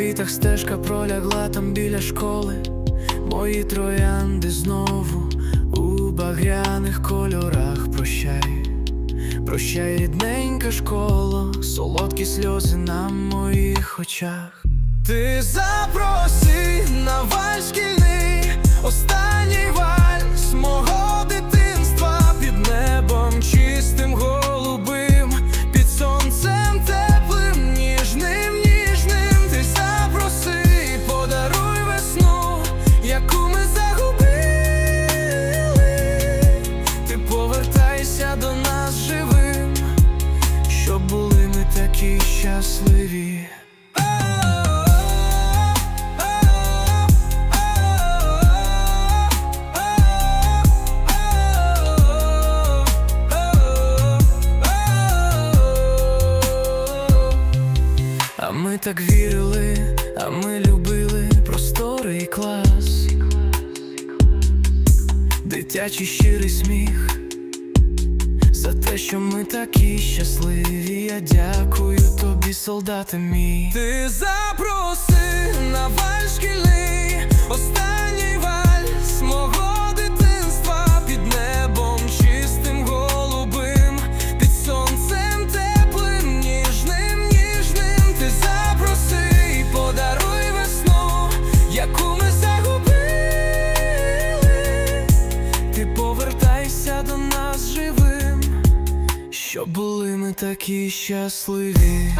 квітах стежка пролягла там біля школи, мої троянди знову у багряних кольорах. Прощай, прощай, рідненька школа, солодкі сльози на моїх очах. Ти запроси на вальс такі щасливі. А ми так вірили, а ми любили просторий клас, дитячий щирий сміх. За те, що ми такі щасливі, я дякую тобі, солдати мій. Ти запроси на вальс шкільний, останній щоб були ми такі щасливі.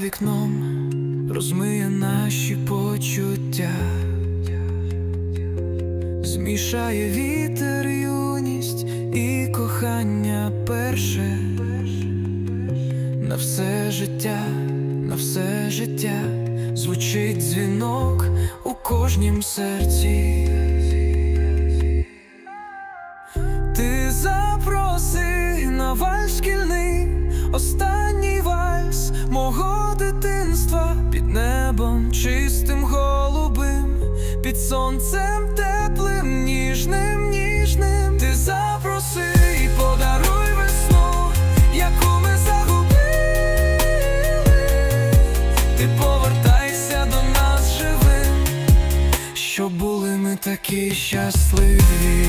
Вікном розмиє наші почуття, змішає вітер, юність і кохання перше на все життя, на все життя звучить дзвінок у кожнім серці. Ти запроси на вальс шкільний, останній вальс мого чистим голубим, під сонцем теплим, ніжним, ніжним. Ти запроси і подаруй весну, яку ми загубили. Ти повертайся до нас живим, щоб були ми такі щасливі.